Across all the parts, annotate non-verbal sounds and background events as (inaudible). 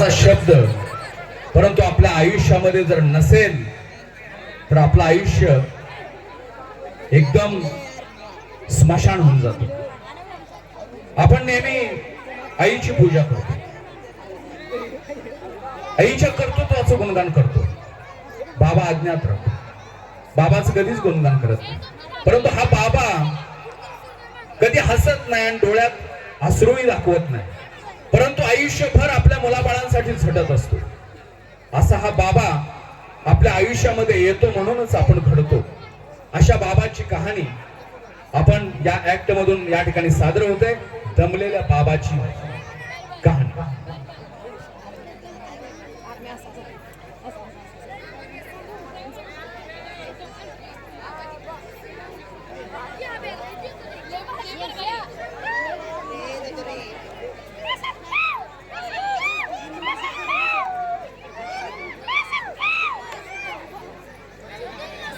असा शब्द. परंतु आपल्या आयुष्यामध्ये जर नसेल तर आपलं आयुष्य एकदम स्मशान होऊन जातो. आपण नेहमी आईची पूजा करतो. आईच्या करतो कर्तृत्वाचं गुणगान करतो. बाबा अज्ञात राहतो बाबाचं कधीच गुणगान करत नाही. परंतु हा बाबा कधी हसत नाही आणि डोळ्यात अश्रूही दाखवत नाही. परंतु आयुष्यभर आपल्या मुलाबाळांसाठी झटत असतो. असा हा बाबा आपल्या आयुष्यामध्ये येतो म्हणूनच आपण घडतो. अशा बाबाची कहाणी आपण या ऍक्ट मधून या ठिकाणी सादर होते. दमलेल्या बाबाची कहाणी.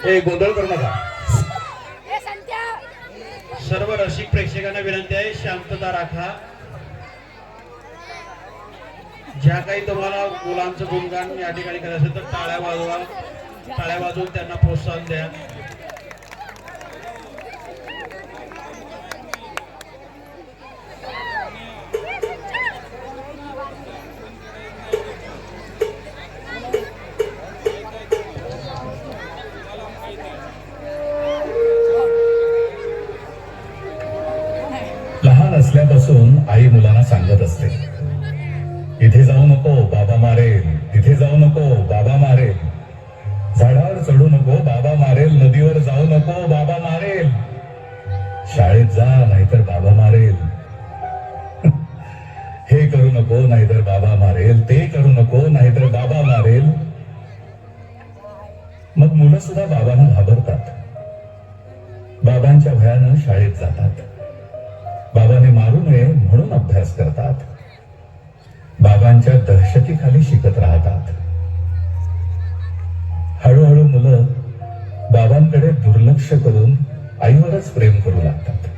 हे गोंधळ करू नका. सर्व रसिक प्रेक्षकांना विनंती आहे शांतता राखा. ज्या काही तुम्हाला मुलांचं गुणगान या ठिकाणी करायचं असेल तर टाळ्या वाजवा. टाळ्या वाजवून त्यांना प्रोत्साहन द्या. लहान असल्यापासून आई मुलांना सांगत असते इथे जाऊ नको बाबा मारेल. तिथे जाऊ नको बाबा मारेल. झाडावर चढू नको बाबा मारेल. नदीवर जाऊ नको बाबा मारेल. शाळेत जा नाहीतर बाबा मारेल. (laughs) हे करू नको नाहीतर बाबा मारेल. ते करू नको नाहीतर बाबा मारेल. मग मुलं सुद्धा बाबांना घाबरतात. बाबांच्या भयानं शाळेत जातात. बाबाने मारू नये म्हणून अभ्यास करतात. बाबांच्या दहशतीखाली शिकत राहतात. हळूहळू मुलं बाबांकडे दुर्लक्ष करून आईवरच प्रेम करू लागतात.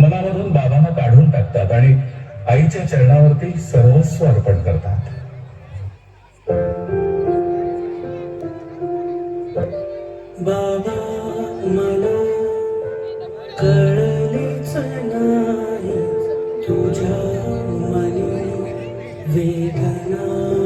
मनामधून बाबांना काढून टाकतात आणि आईच्या चरणावरती सर्वस्व अर्पण करतात. vedana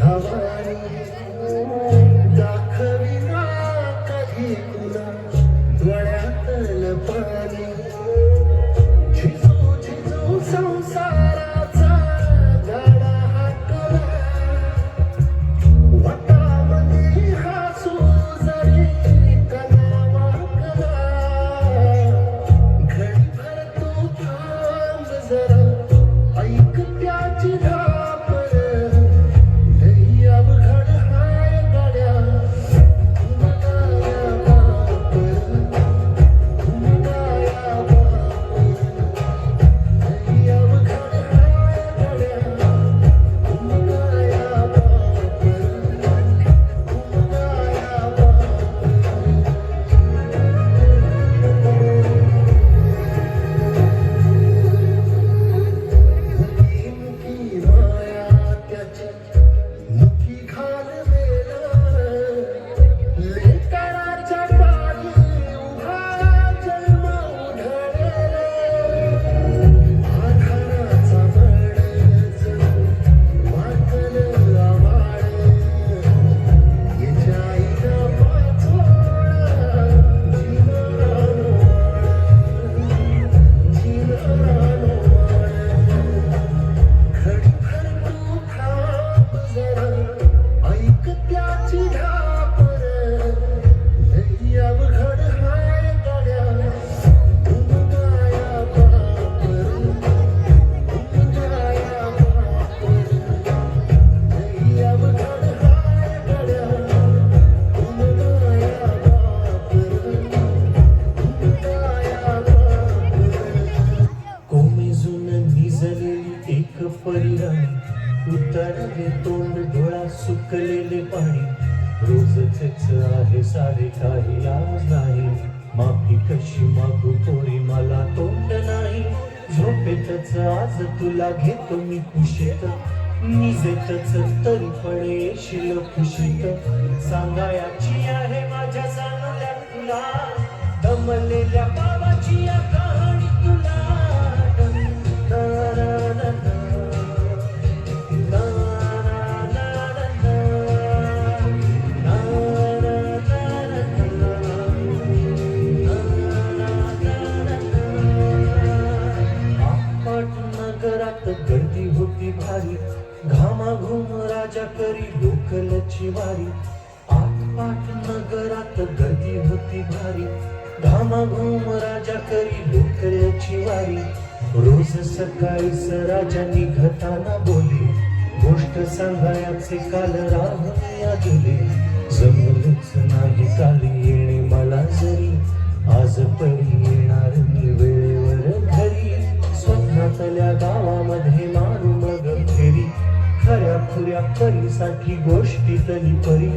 cover. झोपेच आहे सारे काही आज नाही. माफी कशी मागू कोणी मला तोंड नाही. झोपेतच आज तुला घेतो मी खुशीत. निजेतच तरी पण येशील खुशीत. सांगायची आहे माझ्या चांगल्या तुला. दमलेल्या पावाची आता घामाघूम राजा करी लोकलची वारी. आटपाट नगरात गर्दी होती भारी. घामाघूम राजा करी लोकलची वारी. रोज सकाळी राजा निघताना बोले गोष्ट सांगायचे काल राहुनिया गेले जमलच नाही काल येणे मला जरी. आज परी येणार मी वेळेवर घरी. स्वप्नातल्या गावामध्ये मारू खऱ्या परीसाठी गोष्टी तरी परी.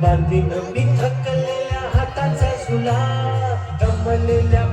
बांधी मी थकलेल्या हाताचा सुला दमलेल्या